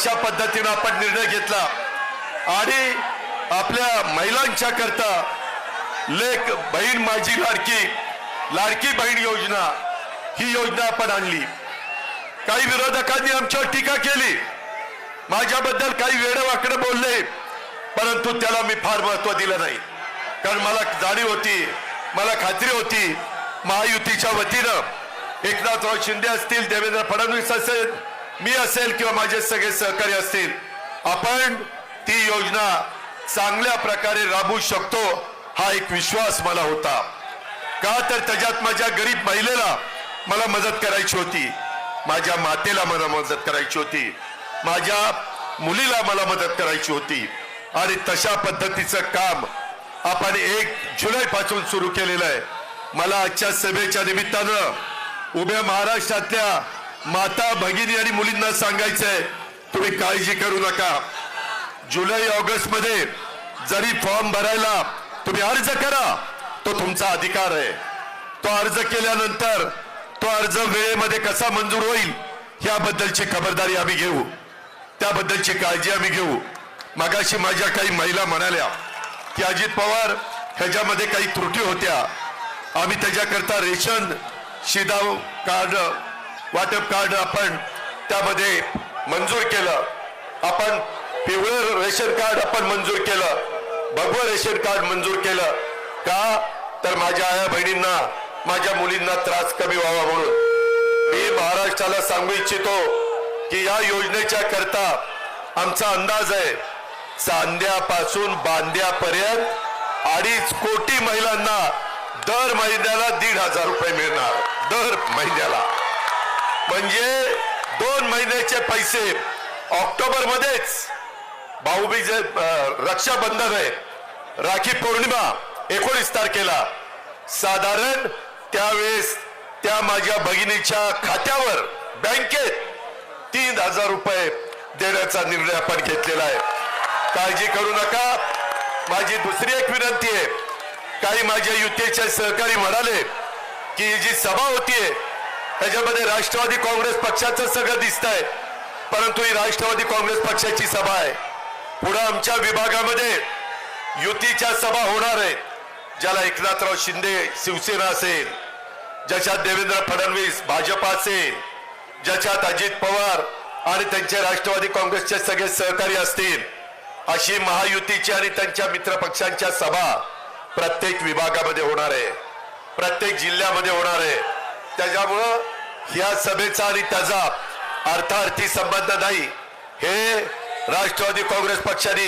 अशा पद्धतीनं आपण निर्णय घेतला. आणि आपल्या महिलांच्या करता लेख बहीण माझी लाडकी लाडकी बहीण योजना ही योजना आपण आणली. काही विरोधकांनी आमच्यावर टीका केली. माझ्याबद्दल काही वेडवाकडं बोलले परंतु त्याला मी फार महत्त्व दिलं नाही. कारण मला जाणीव होती मला खात्री होती महायुतीच्या वतीनं एकनाथराव शिंदे असतील देवेंद्र फडणवीस असेल मी असेल किंवा माझे सगळे सहकारी असतील आपण ती योजना चांगल्या प्रकारे राबवू शकतो हा एक विश्वास मला होता. का तर त्याच्यात माझ्या गरीब महिलेला मला मदत करायची होती माझ्या मातेला मला मदत करायची होती माझ्या मुलीला मला मदत करायची होती. आणि तशा पद्धतीचं काम आपण एक जुलै पासून सुरू केलेलं आहे. मला आजच्या सभेच्या निमित्तानं उभ्या महाराष्ट्रातल्या माता भगिनी आणि मुलींना सांगायचंय तुम्ही काळजी करू नका. जुलै ऑगस्टमध्ये जरी फॉर्म भरायला तुम्ही अर्ज करा तो तुमचा अधिकार आहे. तो अर्ज केल्यानंतर तो अर्ज वेळेमध्ये कसा मंजूर होईल याबद्दलची खबरदारी आम्ही घेऊ. त्याबद्दलची काळजी आम्ही घेऊ. मगाशी माझ्या काही महिला म्हणाल्या की अजित पवार ह्याच्यामध्ये काही त्रुटी होत्या. आम्ही त्याच्याकरता रेशन शिधाव कार्ड वाटप कार्ड आपण त्यामध्ये मंजूर केलं. आपण पिवळं रेशन कार्ड आपण मंजूर केलं. भगवं रेशन कार्ड मंजूर केलं. का? तर माझ्या आया बहिणींना माझ्या मुलींना त्रास कमी व्हावा म्हणून. मी महाराष्ट्राला सांगू इच्छितो की या योजनेच्या करता आमचा अंदाज आहे चांद्यापासून बांद्यापर्यंत अडीच कोटी महिलांना दर महिन्याला दीड हजार रुपये मिळणार. दर महिन्याला. म्हणजे दोन महिन्याचे पैसे. ऑक्टोबर मध्येच भाऊबीज रक्षाबंधन आहे. राखी पौर्णिमा एकोणीस तारखेला. साधारण त्यावेळेस त्या माझ्या भगिनीच्या खात्यावर बँकेत तीन हजार रुपये देण्याचा निर्णय आपण घेतलेला आहे. काळजी करू नका. माझी दुसरी एक विनंती आहे. काही माझ्या युतीचे सहकारी म्हणाले की ही जी सभा होतीये त्याच्यामध्ये राष्ट्रवादी काँग्रेस पक्षाचं सगळं दिसतंय. परंतु ही राष्ट्रवादी काँग्रेस पक्षाची सभा आहे. पुढे आमच्या विभागामध्ये युतीच्या सभा होणार आहेत ज्याला एकनाथराव शिंदे शिवसेना असेल ज्याच्यात देवेंद्र फडणवीस भाजप असेल ज्याच्यात अजित पवार आणि त्यांचे राष्ट्रवादी काँग्रेसचे सगळे सहकारी असतील अशी महायुतीची आणि त्यांच्या मित्र पक्षांच्या सभा प्रत्येक विभागामध्ये होणार आहे. प्रत्येक जिल्ह्यामध्ये होणार आहे. त्याच्यामुळं या सभेचा आणि त्याचा अर्थार्थी संबंध नाही. हे राष्ट्रवादी काँग्रेस पक्षाने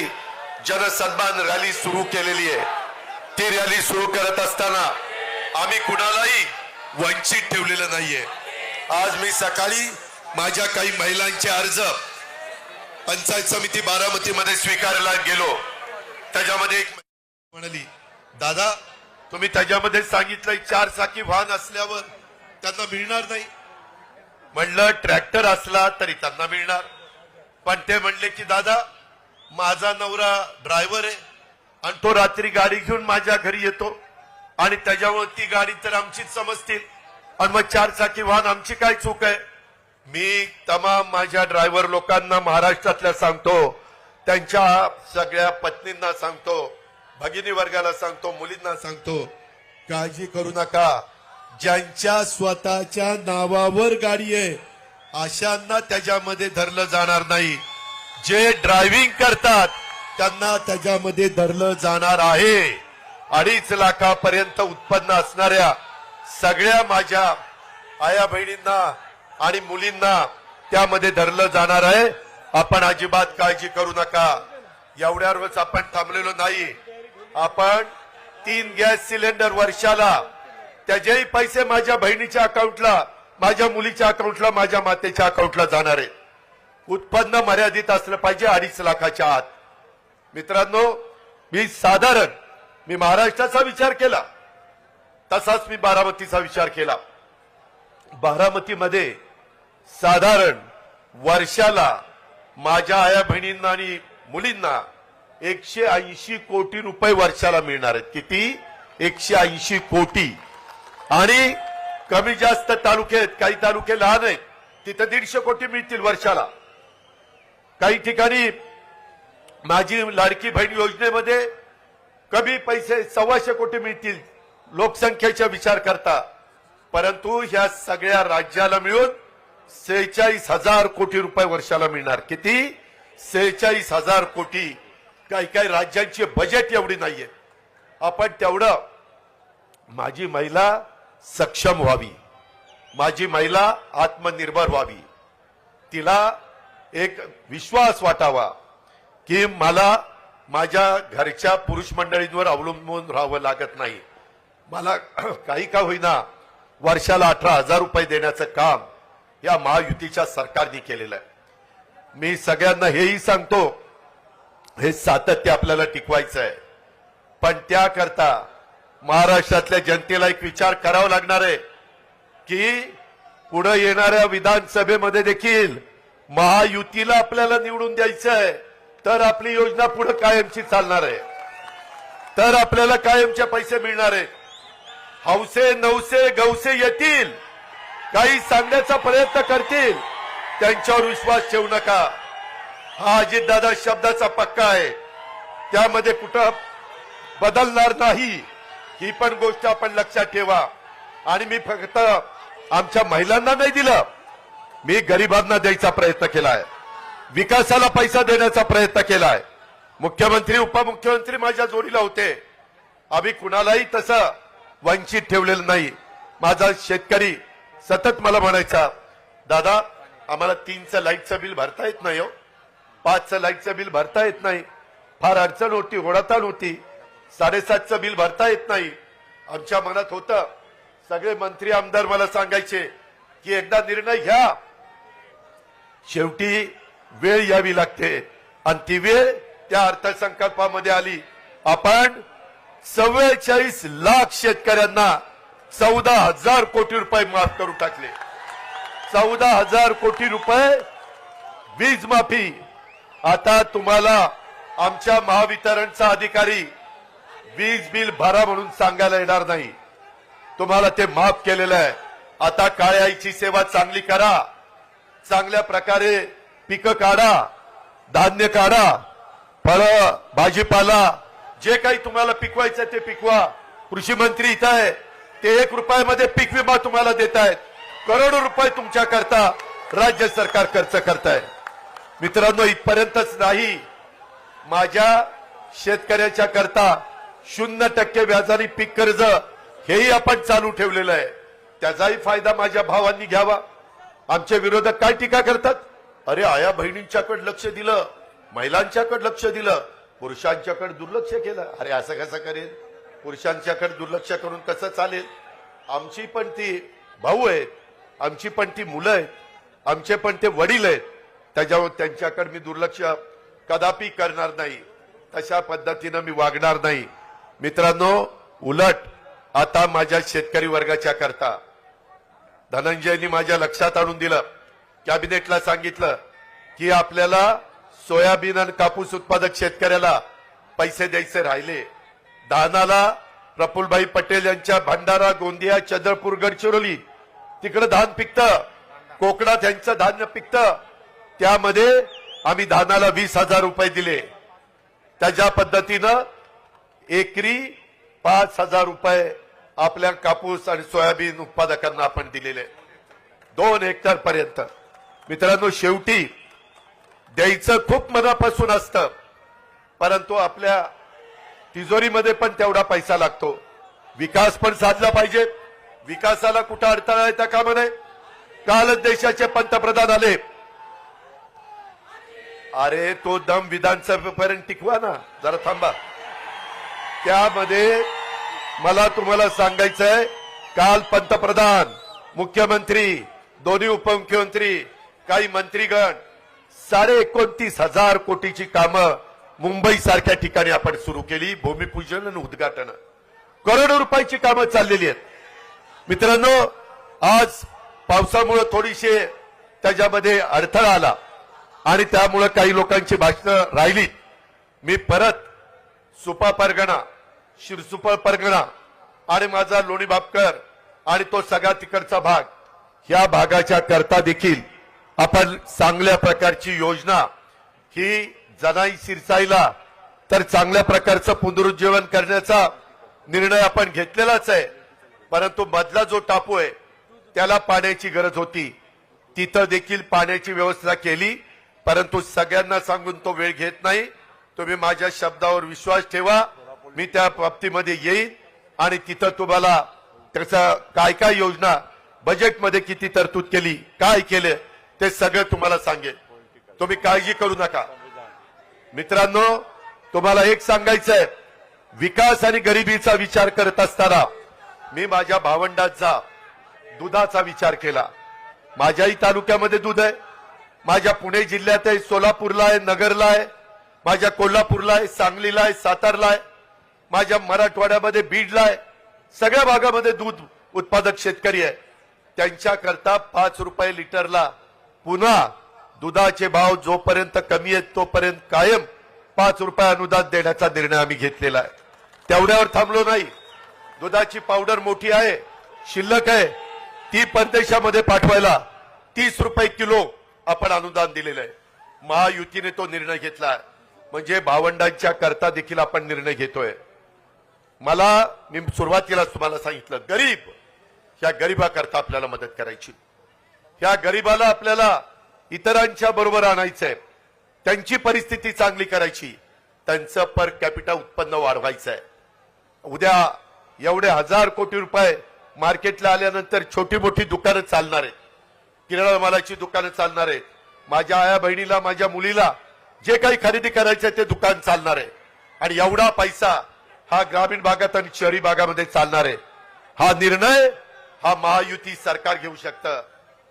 जनसन्मान रॅली सुरू केलेली आहे. ती रॅली सुरू करत असताना आम्ही कुणालाही वंचित ठेवलेलं नाहीये. आज मी सकाळी माझ्या काही महिलांचे अर्ज पंचायत समिती बारामतीमध्ये स्वीकारायला गेलो. त्याच्यामध्ये एक म्हणाली दादा तुम्ही त्याच्यामध्ये सांगितलं चार चाकी वाहन असल्यावर त्यांना मिळणार नाही. म्हणलं ट्रॅक्टर असला तरी त्यांना मिळणार. पण ते म्हणले की दादा माझा नवरा ड्रायव्हर आहे आणि तो रात्री गाडी घेऊन माझ्या घरी येतो आणि त्याच्यामुळे ती गाडी तर आमचीच समजतील. आणि मग चार चाकी वाहन आमची काय चूक आहे? मी तमाम माझ्या ड्रायव्हर लोकांना महाराष्ट्रातल्या सांगतो त्यांच्या सगळ्या पत्नींना सांगतो भगिनी वर्गाला सांगतो मुलींना सांगतो काळजी करू नका. ज्यांच्या स्वतःच्या नावावर गाडी आहे अशांना त्याच्यामध्ये धरलं जाणार नाही. जे ड्रायव्हिंग करतात त्यांना त्याच्यामध्ये धरलं जाणार आहे. अडीच लाखापर्यंत उत्पन्न असणाऱ्या सगळ्या माझ्या आया बहिणींना आणि मुलींना त्यामध्ये धरलं जाणार आहे. आपण अजिबात काळजी करू नका. एवढ्यावरच आपण थांबलेलो नाही. आपण तीन गॅस सिलेंडर वर्षाला त्याचेही पैसे माझ्या बहिणीच्या अकाउंटला माझ्या मुलीच्या अकाउंटला माझ्या मातेच्या अकाउंटला जाणार आहे उत्पन्न मर्यादित असलं पाहिजे अडीच लाखाच्या आत. मित्रांनो मी साधारण मी महाराष्ट्राचा विचार केला. तसाच मी बारामतीचा विचार केला. बारामतीमध्ये साधारण वर्षाला माझ्या आया बहिणींना आणि मुलींना एकशे ऐंशी कोटी रुपये वर्षाला मिळणार आहेत. किती? एकशे ऐंशी कोटी. आणि कमी जास्त तालुके आहेत काही तालुके लहान आहेत तिथं दीडशे कोटी मिळतील वर्षाला. काही ठिकाणी माझी लाडकी बहीण योजनेमध्ये कमी पैसे सव्वाशे कोटी मिळतील लोकसंख्येचा विचार करता. परंतु ह्या सगळ्या राज्याला मिळून सेहेचाळीस हजार कोटी रुपये वर्षाला मिळणार. किती? सेहेचाळीस हजार कोटी. काही काही राज्यांची बजेट एवढी नाहीये आपण तेवढं माझी महिला सक्षम व्हावी. माझी महिला आत्मनिर्भर व्हावी. तिला एक विश्वास वाटावा की मला माझ्या घरच्या पुरुष मंडळींवर अवलंबून राहावं लागत नाही. मला काही का होईना वर्षाला अठरा हजार रुपये देण्याचं काम या महायुतीच्या सरकारने केलेलं आहे. मी सगळ्यांना हेही सांगतो हे सातत्य आपल्याला टिकवायचं आहे. पण त्याकरता महाराष्ट्रातल्या जनतेला एक विचार करावा लागणार आहे की पुढे येणाऱ्या विधानसभेमध्ये देखील महायुतीला आपल्याला निवडून द्यायचं आहे तर आपली योजना पुढे कायमची चालणार आहे. तर आपल्याला कायमचे पैसे मिळणार आहेत. हौसे नवसे गवसे येतील. काही सांगण्याचा प्रयत्न करतील. त्यांच्यावर विश्वास ठेवू नका. हा अजितदादा शब्दाचा पक्का आहे. त्यामध्ये कुठं बदलणार नाही. ही पण गोष्ट आपण लक्षात ठेवा. आणि मी फक्त आमच्या महिलांना नाही दिलं मी गरिबांना द्यायचा प्रयत्न केलाय. विकासाला पैसा देण्याचा प्रयत्न केलाय. मुख्यमंत्री उपमुख्यमंत्री माझ्या जोडीला होते. आम्ही कुणालाही तसं वंचित ठेवलेलं नाही. माझा शेतकरी सतत मला म्हणायचा दादा आम्हाला तीनचं लाईटचं बिल भरता येत नाही हो. पाचचं लाईटचं बिल भरता येत नाही. फार अडचण होती होडाताण होती. साडेसातचं बिल भरता येत नाही. आमच्या मनात होतं सगळे मंत्री आमदार मला सांगायचे की एकदा निर्णय घ्या. शेवटी वेळ यावी लागते. आणि ती वेळ त्या अर्थसंकल्पामध्ये आली. आपण चव्वेचाळीस लाख शेतकऱ्यांना चौदा हजार कोटी रुपये माफ करून टाकले. चौदा हजार कोटी रुपये वीज माफी आता तुम्हाला आमच्या महावितरणचा अधिकारी वीज बिल भरा म्हणून सांगायला येणार नाही. तुम्हाला ते माफ केलेलं आहे. आता काळ्या आईची सेवा चांगली करा. चांगल्या प्रकारे पिकं काढा. धान्य काढा. फळं भाजीपाला जे काही तुम्हाला पिकवायचं ते पिकवा. कृषी मंत्री इथं आहे. ते एक रुपयामध्ये पीक विमा तुम्हाला देत आहेत. करोडो रुपये तुमच्या करता राज्य सरकार खर्च करताय. मित्रांनो इथपर्यंतच नाही. माझ्या शेतकऱ्याच्या करता शून्य टक्के व्याजाने पीक कर्ज हेही आपण चालू ठेवलेलं आहे. त्याचाही फायदा माझ्या भावांनी घ्यावा. आमचे विरोधक काय टीका करतात? अरे आया बहिणींच्याकडे लक्ष दिलं महिलांच्याकडे लक्ष दिलं पुरुषांच्याकडे दुर्लक्ष केलं. अरे असं कसं करेल? पुरुषांच्याकडे दुर्लक्ष करून कसं चालेल? आमची पण ती भाऊ आहेत आमची पण ती मुलं आहेत आमचे पण ते वडील आहेत. त्याच्यावर त्यांच्याकडे मी दुर्लक्ष कदापि करणार नाही. तशा पद्धतीनं मी वागणार नाही. मित्रांनो उलट आता माझ्या शेतकरी वर्गाच्या करता. धनंजयनी माझ्या लक्षात आणून दिलं. कॅबिनेटला सांगितलं की आपल्याला सोयाबीन आणि कापूस उत्पादक शेतकऱ्याला पैसे द्यायचे राहिले. धानाला प्रफुलभाई पटेल यांच्या भंडारा गोंदिया चंद्रपूर गडचिरोली तिकडे धान पिकतं. कोकणात यांचं धान्य पिकतं. त्यामध्ये आम्ही धानाला वीस हजार रुपये दिले. त्याच्या पद्धतीनं एकरी पाच हजार रुपये आपल्या कापूस आणि सोयाबीन उत्पादकांना आपण दिलेले दोन हेक्टर पर्यंत. मित्रांनो शेवटी द्यायचं खूप मनापासून असतं परंतु आपल्या तिजोरीमध्ये पण तेवढा पैसा लागतो. विकास पण साधला पाहिजे. विकासाला कुठं अडथळा येता कामा नये कालच देशाचे पंतप्रधान आले. अरे तो दम विधानसभेपर्यंत टिकवा ना. जरा थांबा. त्यामध्ये मला तुम्हाला सांगायचं आहे काल पंतप्रधान मुख्यमंत्री दोन्ही उपमुख्यमंत्री काही मंत्रीगण साडे एकोणतीस हजार कोटीची कामं मुंबई सारख्या ठिकाणी आपण सुरू केली भूमिपूजन आणि उद्घाटन. करोडो रुपयाची कामं चाललेली आहेत. मित्रांनो आज पावसामुळे थोडीशी त्याच्यामध्ये अडथळा आला आणि त्यामुळे काही लोकांची भाषणं राहिली. मी परत सुपा परगणा शिरसुपळ परगणा आणि माझा लोणी बापकर आणि तो सगळा तिकडचा भाग ह्या भागाच्या करता देखील आपण चांगल्या प्रकारची योजना ही जनाई शिरसाईला तर चांगल्या प्रकारचं पुनरुज्जीवन करण्याचा निर्णय आपण घेतलेलाच आहे. परंतु मधला जो टापू आहे त्याला पाण्याची गरज होती. तिथं देखील पाण्याची व्यवस्था केली परंतु सगळ्यांना सांगून तो वेळ घेत नाही. तुम्ही माझ्या शब्दावर विश्वास ठेवा. मी त्या बाबतीमध्ये येईन आणि तिथं तुम्हाला त्याचा काय काय योजना बजेटमध्ये किती तरतूद केली काय केले ते सगळं तुम्हाला सांगेल तुम्ही काळजी करू नका. मित्रांनो तुम्हाला एक सांगायचं आहे विकास आणि गरिबीचा विचार करत असताना मी माझ्या भावंडांचा दुधाचा विचार केला. माझ्याही तालुक्यामध्ये दूध आहे. माझ्या पुणे जिल्ह्यात आहे सोलापूरला आहे नगरला आहे. माझ्या कोल्हापूरला आहे सांगलीला आहे सातारला आहे. माझ्या मराठवाड्यामध्ये बीडला आहे सगळ्या भागामध्ये दूध उत्पादक शेतकरी आहे. त्यांच्याकरता पाच रुपये लिटरला पुन्हा दुधाचे भाव जोपर्यंत कमी आहेत तोपर्यंत कायम पाच रुपये अनुदान देण्याचा निर्णय आम्ही घेतलेला आहे. तेवढ्यावर थांबलो नाही. दुधाची पावडर मोठी आहे शिल्लक आहे. ती परदेशामध्ये पाठवायला तीस रुपये किलो आपण अनुदान दिलेलं आहे. महायुतीने तो निर्णय घेतला म्हणजे भावंडांच्या करता देखील आपण निर्णय घेतोय. मला मी सुरुवातीला तुम्हाला सांगितलं गरीब ह्या गरीबाकरता आपल्याला मदत करायची. ह्या गरीबाला आपल्याला इतरांच्या बरोबर आणायचंय. त्यांची परिस्थिती चांगली करायची. त्यांचं पर कॅपिटल उत्पन्न वाढवायचं आहे उद्या एवढे हजार कोटी रुपये मार्केटला आल्यानंतर छोटी मोठी दुकानं चालणार आहेत. किराणा मालाची दुकानं चालणार आहेत. माझ्या आया बहिणीला माझ्या मुलीला जे काही खरेदी करायचं आहे ते दुकान चालणार आहे. आणि एवढा पैसा हा ग्रामीण भागात आणि शहरी भागामध्ये चालणार आहे. हा निर्णय हा महायुती सरकार घेऊ शकतं.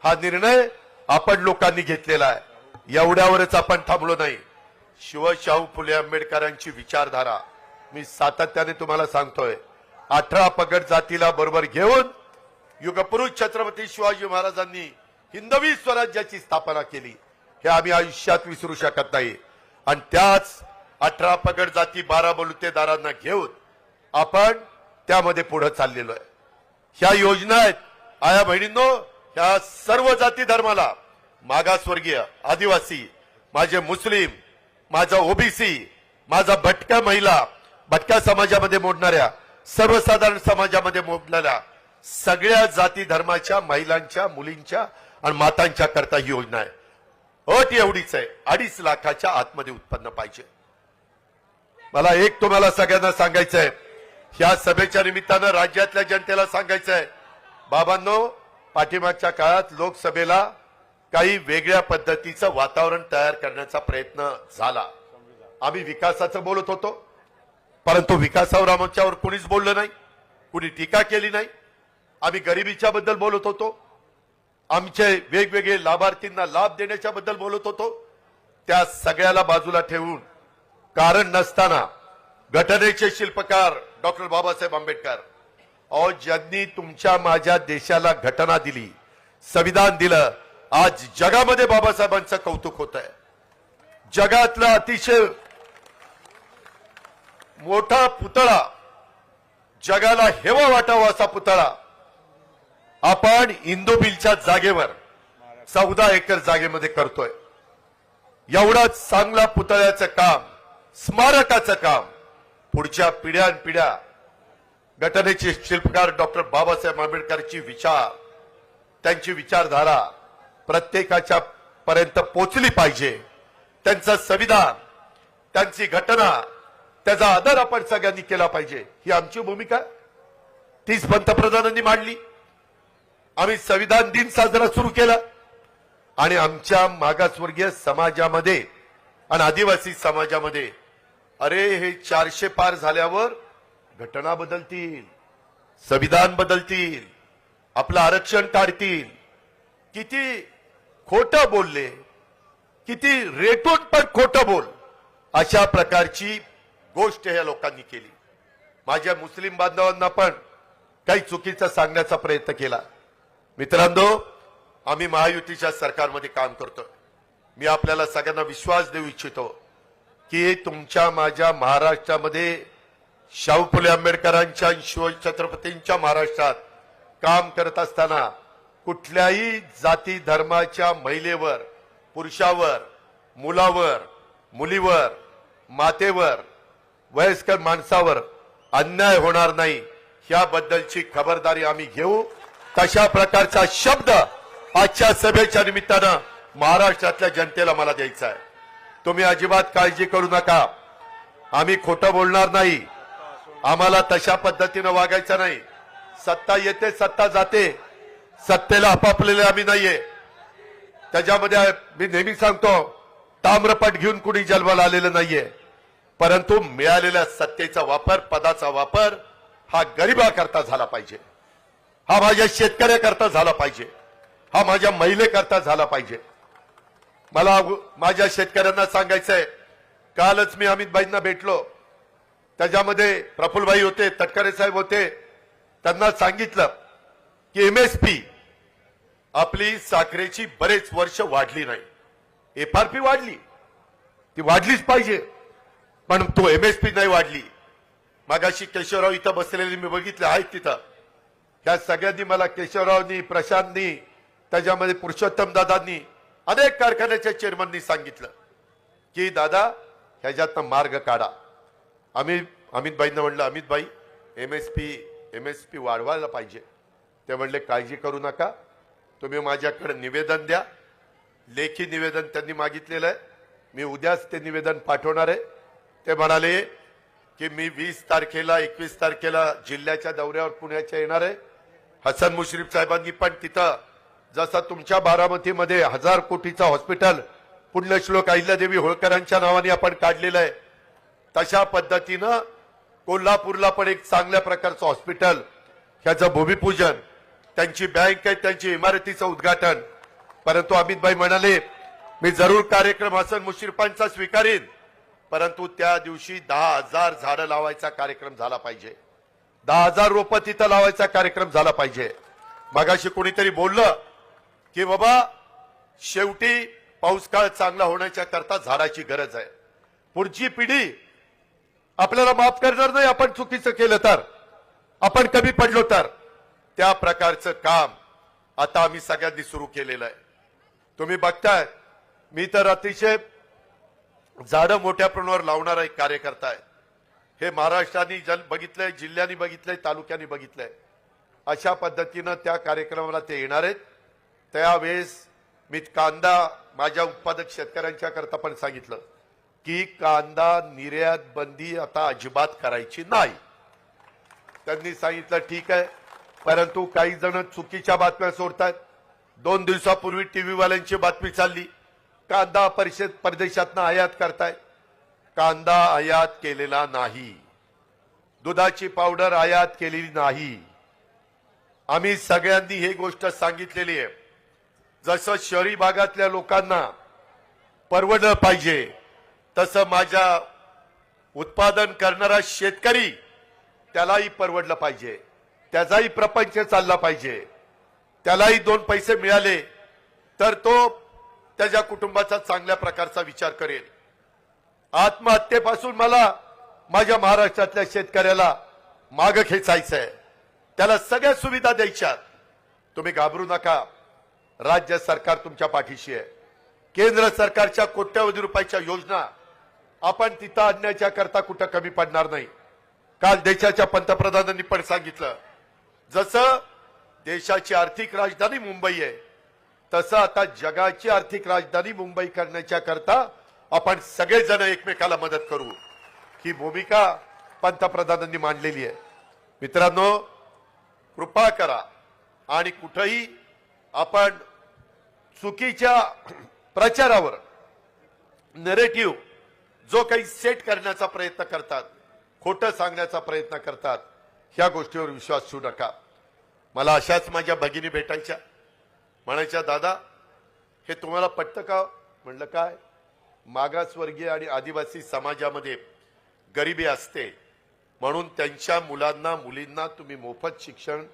हा निर्णय आपण लोकांनी घेतलेला आहे. एवढ्यावरच आपण थांबलो नाही. शिवशाहू फुले आंबेडकरांची विचारधारा. मी सातत्याने तुम्हाला सांगतोय अठरा पगड जातीला बरोबर घेऊन युगपुरुष छत्रपती शिवाजी महाराजांनी हिंदवी स्वराज्याची स्थापना केली. हे आम्ही आयुष्यात विसरू शकत नाही. आणि त्याच अठरा पगड जाती बारा बलुतेदारांना घेऊन आपण त्यामध्ये पुढे चाललेलो आहे. ह्या योजना आहेत. आया बहिणींनो ह्या सर्व जाती धर्माला मागासवर्गीय आदिवासी माझे मुस्लिम माझा ओबीसी माझा भटक्या महिला भटक्या समाजामध्ये मोडणाऱ्या सर्वसाधारण समाजामध्ये मोडणाऱ्या सगळ्या जाती धर्माच्या महिलांच्या मुलींच्या आणि मातांच्या करता ही योजना आहे. अट एवढीच आहे. अडीच लाखाच्या आतमध्ये उत्पन्न पाहिजे. मला एक तुम्हाला सगळ्यांना सांगायचं आहे ह्या सभेच्या निमित्तानं राज्यातल्या जनतेला सांगायचं आहे बाबांनो पाठीमागच्या काळात लोकसभेला काही वेगळ्या पद्धतीचं वातावरण तयार करण्याचा प्रयत्न झाला. आम्ही विकासाचं बोलत होतो परंतु विकासावर आमच्यावर कुणीच बोललं नाही कुणी टीका केली नाही. आम्ही गरिबीच्या बद्दल बोलत होतो. आमचे वेगवेगळे लाभार्थींना लाभ देण्याच्या बद्दल बोलत होतो. त्या सगळ्याला बाजूला ठेवून कारण नसताना घटनेचे शिल्पकार डॉक्टर बाबासाहेब आंबेडकर अहो ज्यांनी तुमच्या माझ्या देशाला घटना दिली संविधान दिलं आज जगामध्ये बाबासाहेबांचं कौतुक होत आहे जगातला अतिशय मोठा पुतळा जगाला हेवा वाटावा असा पुतळा आपण इंदोबिलच्या जागेवर चौदा एकर जागेमध्ये करतोय. एवढा चांगला पुतळ्याचं काम स्मारकाचं काम. पुढच्या पिढ्यान पिढ्या घटनेचे शिल्पकार डॉक्टर बाबासाहेब आंबेडकरची विचार त्यांची विचारधारा प्रत्येकाच्या पर्यंत पोचली पाहिजे. त्यांचं संविधान त्यांची घटना त्याचा आदर आपण सगळ्यांनी केला पाहिजे. ही आमची भूमिका. तीच पंतप्रधानांनी मांडली. आम्ही संविधान दिन साजरा सुरू केला. आणि आमच्या मागासवर्गीय समाजामध्ये आणि आदिवासी समाजामध्ये अरे हे चारशे पार झाल्यावर घटना बदलतील संविधान बदलतील आपलं आरक्षण काढतील. किती खोटं बोलले किती रेटून पण खोटं बोल अशा प्रकारची गोष्ट ह्या लोकांनी केली. माझ्या मुस्लिम बांधवांना पण काही चुकीचं सांगण्याचा प्रयत्न केला. मित्रांनो आम्ही महायुतीच्या सरकारमध्ये काम करतोय. मी आपल्याला सगळ्यांना विश्वास देऊ इच्छितो. की तुमच्या माझ्या महाराष्ट्रामध्ये शाहू फुले आंबेडकरांच्या आणि शिव छत्रपतींच्या महाराष्ट्रात काम करत असताना कुठल्याही जाती धर्माच्या महिलेवर पुरुषावर मुलावर मुलीवर मातेवर वयस्कर माणसावर अन्याय होणार नाही याबद्दलची खबरदारी आम्ही घेऊ. तशा प्रकारचा शब्द आजच्या सभेच्या निमित्तानं महाराष्ट्रातल्या जनतेला मला द्यायचा आहे. तुम्ही अजिबात काळजी करू नका. आम्ही खोटं बोलणार नाही. आम्हाला तशा पद्धतीनं वागायचं नाही. सत्ता येते सत्ता जाते. सत्तेला आपापलेले आम्ही नाहीये. त्याच्यामध्ये मी नेहमी सांगतो ताम्रपट घेऊन कुणी जन्माला आलेलं नाहीये. परंतु मिळालेल्या सत्तेचा वापर पदाचा वापर हा गरिबाकरता झाला पाहिजे. हा माझ्या शेतकऱ्याकरता झाला पाहिजे. हा माझ्या महिलेकरता झाला पाहिजे. मला माझ्या शेतकऱ्यांना सांगायचंय. कालच मी अमितबाईंना भेटलो. त्याच्यामध्ये प्रफुल्लभाई होते तटकरे साहेब होते. त्यांना सांगितलं की एमएसपी आपली साखरेची बरेच वर्ष वाढली नाही. एफआरपी वाढली. ती वाढलीच पाहिजे. पण तो एमएसपी नाही वाढली. मागाशी केशवराव इथं बसलेले मी बघितले आहेत तिथं. त्या सगळ्यांनी मला केशवरावनी प्रशांतनी त्याच्यामध्ये पुरुषोत्तम दादांनी अनेक कारखान्याच्या चेअरमननी सांगितलं की दादा ह्याच्यातनं मार्ग काढा. आम्ही अमितबाईंना म्हणलं Amitbai M S P M S P वाढवायला पाहिजे. ते म्हणले काळजी करू नका. तुम्ही माझ्याकडे निवेदन द्या. लेखी निवेदन त्यांनी मागितलेलं आहे. मी उद्याच ते निवेदन पाठवणार आहे. ते म्हणाले की मी वीस तारखेला एकवीस तारखेला जिल्ह्याच्या दौऱ्यावर पुण्याच्या येणार आहे. हसन मुश्रीफ साहेबांनी पण तिथं जसं तुमच्या बारामतीमध्ये हजार कोटीचं हॉस्पिटल पुण्यश्लोक अहिल्यादेवी होळकरांच्या नावाने आपण काढलेलं आहे तशा पद्धतीनं कोल्हापूरला पण एक चांगल्या प्रकारचं हॉस्पिटल ह्याचं भूमिपूजन त्यांची बँक आहे त्यांची इमारतीचं उद्घाटन. परंतु अमितभाई म्हणाले मी जरूर कार्यक्रम हसन मुश्रीफांचा स्वीकारीन परंतु त्या दिवशी दहा हजार झाडं लावायचा कार्यक्रम झाला पाहिजे. दहा हजार रोपं तिथं लावायचा कार्यक्रम झाला पाहिजे. मगाशी कोणीतरी बोललं की बाबा शेवटी पाऊस काळ चांगला होण्याच्या करता झाडाची गरज आहे. पुढची पिढी आपल्याला माफ करणार नाही आपण चुकीचं केलं तर. आपण कमी पडलो तर. त्या प्रकारचं काम आता आम्ही सगळ्यांनी सुरू केलेलं आहे. तुम्ही बघताय मी तर अतिशय झाडं मोठ्या प्रमाणावर लावणारा एक कार्यकर्ता आहे. हे महाराष्ट्राने जल बघितलंय जिल्ह्यांनी बघितलंय तालुक्यांनी बघितलंय. अशा पद्धतीनं त्या कार्यक्रमाला ते येणार आहेत. त्यावेळेस मी कांदा माझ्या उत्पादक शेतकऱ्यांच्या करता पण सांगितलं की कांदा निर्यात बंदी आता अजिबात करायची नाही. त्यांनी सांगितलं ठीक आहे. परंतु काही जण चुकीच्या बातम्या सोडतात. दोन दिवसापूर्वी टीव्हीवाल्यांची बातमी चालली. कांदा परिषद परदेशातनं आयात करताय. कांदा आयात केलेला नाही. दुधाची पावडर आयात केलेली नाही. आम्ही सगळ्यांनी ही गोष्ट सांगितलेली आहे. जसं शहरी भागातल्या लोकांना परवडलं पाहिजे तसं माझ्या उत्पादन करणारा शेतकरी त्यालाही परवडलं पाहिजे. त्याचाही प्रपंच चालला पाहिजे. त्यालाही दोन पैसे मिळाले तर तो त्याच्या कुटुंबाचा चांगल्या प्रकारचा विचार करेल. आत्महत्येपासून मला माझ्या महाराष्ट्रातल्या शेतकऱ्याला माग खेचायचं आहे त्याला सगळ्या सुविधा द्यायच्यात. तुम्ही घाबरू नका. राज्य सरकार तुमच्या पाठीशी आहे. केंद्र सरकारच्या कोट्यवधी रुपयाच्या योजना आपण तिथं आणण्याच्या करता कुठं कमी पडणार नाही. काल देशाच्या पंतप्रधानांनी पण सांगितलं. जसं देशाची आर्थिक राजधानी मुंबई आहे तसं आता जगाची आर्थिक राजधानी मुंबई करण्याच्या करता आपण सगळेजण एकमेकाला मदत करू. ही भूमिका पंतप्रधानांनी मांडलेली आहे. मित्रांनो कृपा करा आणि कुठंही आपण चुकीच्या प्रचारावर नेरेटिव्ह जो काही सेट करण्याचा प्रयत्न करतात खोटं सांगण्याचा प्रयत्न करतात ह्या गोष्टीवर विश्वास ठेवू नका. मला अशाच माझ्या भगिनी भेटायच्या. म्हणायच्या दादा हे तुम्हाला पटतं का? म्हणलं काय? मागासवर्गीय आणि आदिवासी समाजामध्ये गरिबी असते. म्हणून त्यांच्या मुलांना मुलींना तुम्ही मोफत शिक्षण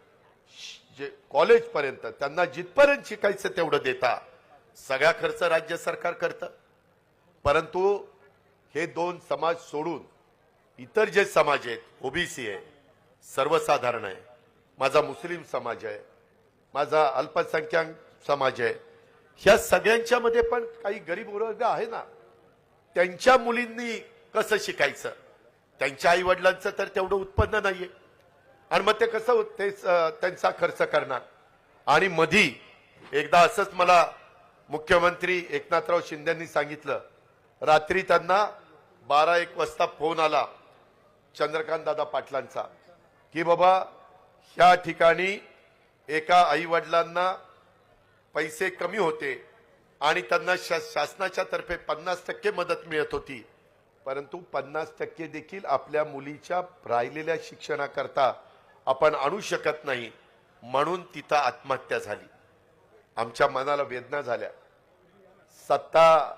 श- जे कॉलेजपर्यंत त्यांना जिथपर्यंत शिकायचं तेवढं देता. सगळा खर्च राज्य सरकार करतं. परंतु हे दोन समाज सोडून इतर जे समाज आहेत ओबीसी आहे सर्वसाधारण आहे. माझा मुस्लिम समाज आहे माझा अल्पसंख्याक समाज आहे. ह्या सगळ्यांच्या मध्ये पण काही गरीब वर्ग आहे ना? त्यांच्या मुलींनी कसं शिकायचं? त्यांच्या आई वडिलांचं तर तेवढं उत्पन्न नाहीये. आणि मग ते कसं ते त्यांचा खर्च करणार. आणि मधी एकदा असंच मला मुख्यमंत्री एकनाथराव शिंदेनी सांगितलं. रात्री त्यांना बारा एक वाजता फोन आला चंद्रकांत दादा पाटलांचा की बाबा ह्या ठिकाणी एका आई वडिलांना पैसे कमी होते आणि त्यांना शा- शासनाच्या तर्फे पन्नास टक्के मदत मिळत होती. परंतु पन्नास टक्के देखील आपल्या मुलीच्या राहिलेल्या शिक्षणाकरता आपण आणू शकत नाही म्हणून तिथं आत्महत्या झाली. आमच्या मनाला वेदना झाल्या. सत्ता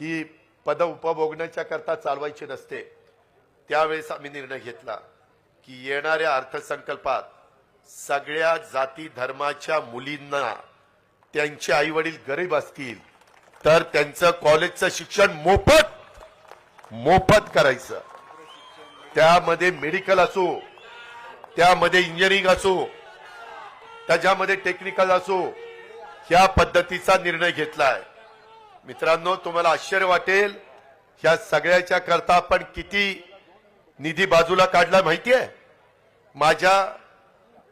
ही पद उपभोगण्याच्या करता चालवायची नसते. त्यावेळेस आम्ही निर्णय घेतला की येणाऱ्या अर्थसंकल्पात सगळ्या जाती धर्माच्या मुलींना त्यांचे आई वडील गरीब असतील तर त्यांचं कॉलेजचं शिक्षण मोफत मोफत करायचं. त्यामध्ये मेडिकल असो त्यामध्ये इंजिनिअरिंग असो त्याच्यामध्ये टेक्निकल असो ह्या पद्धतीचा निर्णय घेतलाय. मित्रांनो तुम्हाला आश्चर्य वाटेल ह्या सगळ्याच्या करता आपण किती निधी बाजूला काढला माहिती आहे माझ्या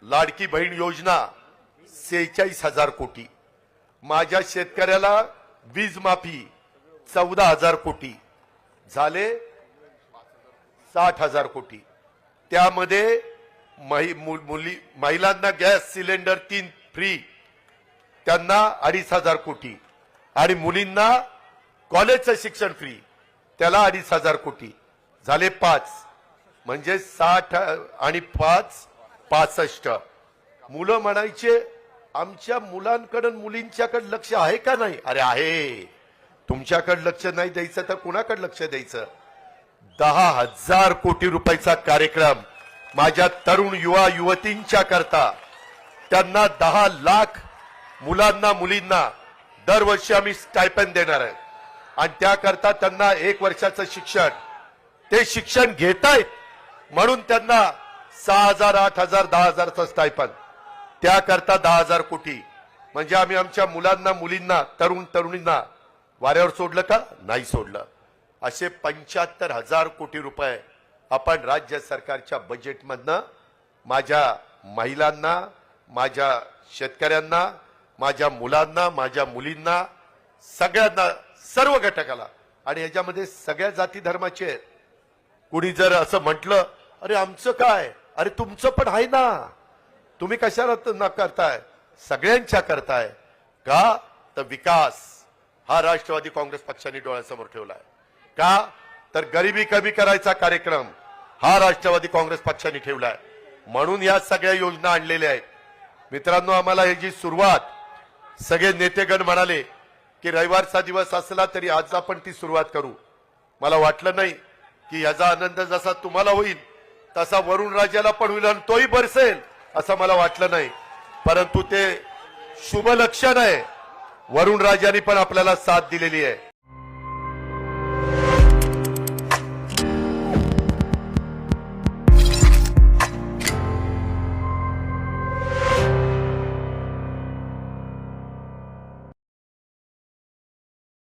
लाडकी बहीण योजना सेहेचाळीस हजार कोटी. माझ्या शेतकऱ्याला वीज माफी चौदा हजार कोटी. झाले साठ हजार कोटी. त्यामध्ये महि- मु- मुली महिलांना गॅस सिलेंडर तीन फ्री. त्यांना अडीच हजार कोटी. आणि मुलींना कॉलेजचं शिक्षण फ्री. त्याला अडीच हजार कोटी. झाले पाच. म्हणजे साठ आणि पाच पासष्ट. मुलं म्हणायचे आमच्या मुलांकडून मुलींच्याकडे लक्ष आहे का नाही? अरे आहे. तुमच्याकडे लक्ष नाही द्यायचं तर कुणाकडे लक्ष द्यायचं? दहा हजार कोटी रुपयाचा कार्यक्रम. माझ्या तरुण युवा युवतींच्या करता त्यांना दहा लाख मुलांना मुलींना दरवर्षी आम्ही स्टायपन देणार आहे. आणि त्याकरता त्यांना एक वर्षाचं शिक्षण. ते शिक्षण घेतायत म्हणून त्यांना सहा हजार आठ हजार दहा हजारचं स्टायपन त्याकरता दहा हजार कोटी. म्हणजे आम्ही आमच्या मुलांना मुलींना तरुण तरुणींना वाऱ्यावर सोडलं का? नाही सोडलं. असे पंच्याहत्तर हजार कोटी रुपये आपण राज्य सरकारच्या बजेटमधनं माझ्या महिलांना माझ्या शेतकऱ्यांना माझ्या मुलांना माझ्या मुलींना सगळ्यांना सर्व घटकाला आणि याच्यामध्ये सगळ्या जाती धर्माचे आहेत. कुणी जर असं म्हटलं अरे आमचं काय? अरे तुमचं पण आहे ना. तुम्ही कशाला करताय? सगळ्यांच्या करताय. का? तर विकास. हा राष्ट्रवादी काँग्रेस पक्षाने डोळ्यासमोर ठेवला आहे का? तर गरिबी कमी करायचा कार्यक्रम. हा राष्ट्रवादी काँग्रेस पक्षाने ठेवलाय. म्हणून या सगळ्या योजना आणलेल्या आहेत. मित्रांनो आम्हाला ह्याची सुरुवात सगळे नेतेगण म्हणाले की रविवारचा दिवस असला तरी आज आपण ती सुरुवात करू. मला वाटलं नाही की याचा आनंद जसा तुम्हाला होईल तसा वरुण राजाला पण होईल आणि तोही बरसेल असं मला वाटलं नाही. परंतु ते शुभ लक्षण आहे. वरुण राजाने पण आपल्याला साथ दिलेली आहे.